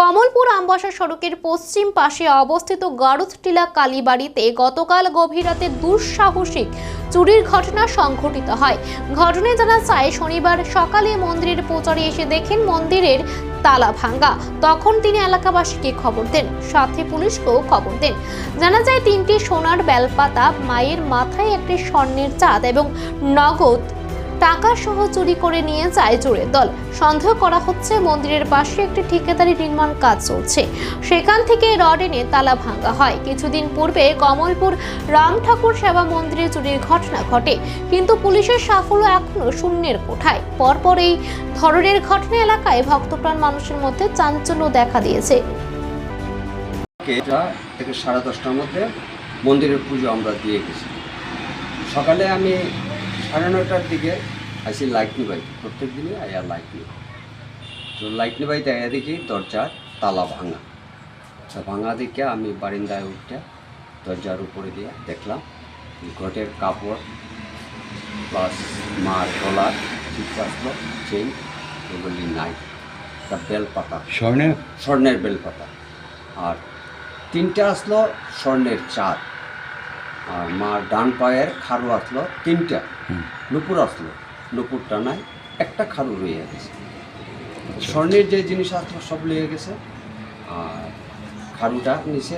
কমলপুর আমবাসা সড়কের পশ্চিম পাশে অবস্থিত গারুথটিলা কালীবাড়িতে গতকাল গভীর রাতে দুঃসাহসিক চুরির ঘটনা সংঘটিত হয়। ঘটনায় জানা যায়, শনিবার সকালে মন্দিরের পূজারী এসে দেখেন মন্দিরের তালা ভাঙ্গা তখন তিনি এলাকাবাসীকে খবর দেন, সাথে পুলিশকেও খবর দেন। জানা যায়, তিনটি সোনার বেলপাতা মায়ের মাথায় একটি স্বর্ণের চাঁদ এবং নগদ টাকা সহ চুরি করে নিয়ে যায় চোরের দল। সন্দেহ করা হচ্ছে মন্দিরের পাশে একটি ঠিকাদারি নির্মাণ কাজ চলছে। সেখান থেকে রড এনে তালা ভাঙা হয়। কিছুদিন পূর্বে কমলপুর রাম ঠাকুর সেবা মন্দিরে চুরির ঘটনা ঘটে। কিন্তু পুলিশের সাফল্য এখনও শূন্যের কোঠায়। পরপর এই ধরনের ঘটনা এলাকায় ভক্তপ্রাণ মানুষের মধ্যে চাঞ্চল্য দেখা দিয়েছে। সাড়ে দশটার মধ্যে মন্দিরের পুজো আমরা দিয়ে গেছি। সকালে আমি সাড়ে নটার দিকে আসি লাইট নিবাই প্রত্যেক দিনই আয়া লাইট নিই তো লাইট নিবাইতে আয়া দেখি দরজার তালা ভাঙা। তা ভাঙা দেখে আমি বারিন্দায় উঠে দরজার উপরে দিয়ে দেখলাম ঘটের কাপড় প্লাস মার গলার চিপচাসলো চেন এগুলি নাই। একটা বেলপাতা। স্বর্ণের? স্বর্ণের বেলপাতা। আর তিনটা আসলো স্বর্ণের চাঁদ। আর মার ডান পায়ের খারু আসলো তিনটা। নুপুর আসলো। নুপুরটা নাই একটা খারু রয়ে গেছে। স্বর্ণের যে জিনিস আসলো সব লেগে গেছে। আর খারুটা নিচে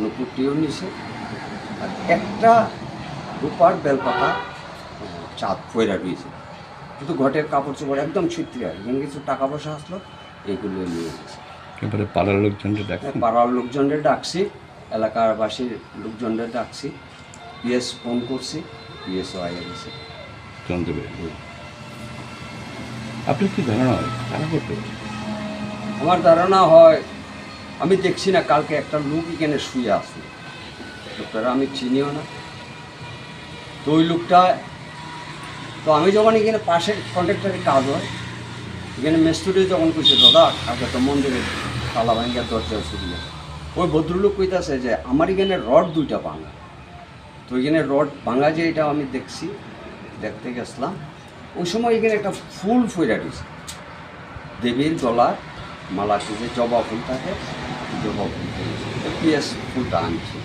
নুপুরটিও নিচে আর একটা রূপার বেলপাতা চাঁদ ফয়রা রয়েছে। কিন্তু ঘটের কাপড় চোপড় একদম ছিত্রে আর এখানে কিছু টাকা পয়সা আসলো এগুলো নিয়ে গেছে। এবারে পাড়ার লোকজনকে দেখেন পাড়ার লোকজনদের ডাকছি। এলাকার বাসীর লোকজনদের ডাকছি। পিএস ফোন করছি পিএসও আইয়া গেছে। জানতে আপনার কি ধারণা হয় কারা করতে আমার ধারণা হয় আমি দেখছি না কালকে একটা লোক এখানে শুয়ে আসলো লোকটারা আমি চিনিও না। তো ওই লোকটা তো আমি যখন এখানে পাশের কন্ট্রাক্টারে কাজ হয় এখানে মেস্তুরি যখন কইছে দাদা কালকে তো মন্দিরের তালা ভাঙ্গিয়া দরজা ছুটিয়ে ওই ভদ্রলোক কইতাছে যে, আমার এখানে রড দুইটা ভাঙা। তো এখানে রড ভাঙা যে, এটা আমি দেখছি, দেখতে গেছিলাম। ওই সময় এখানে একটা ফুল ফইরা দিয়েছে দেবীর গলার মালাতে যে জবা ফুল থাকে, জবা ফুল ফুলটা আনছি।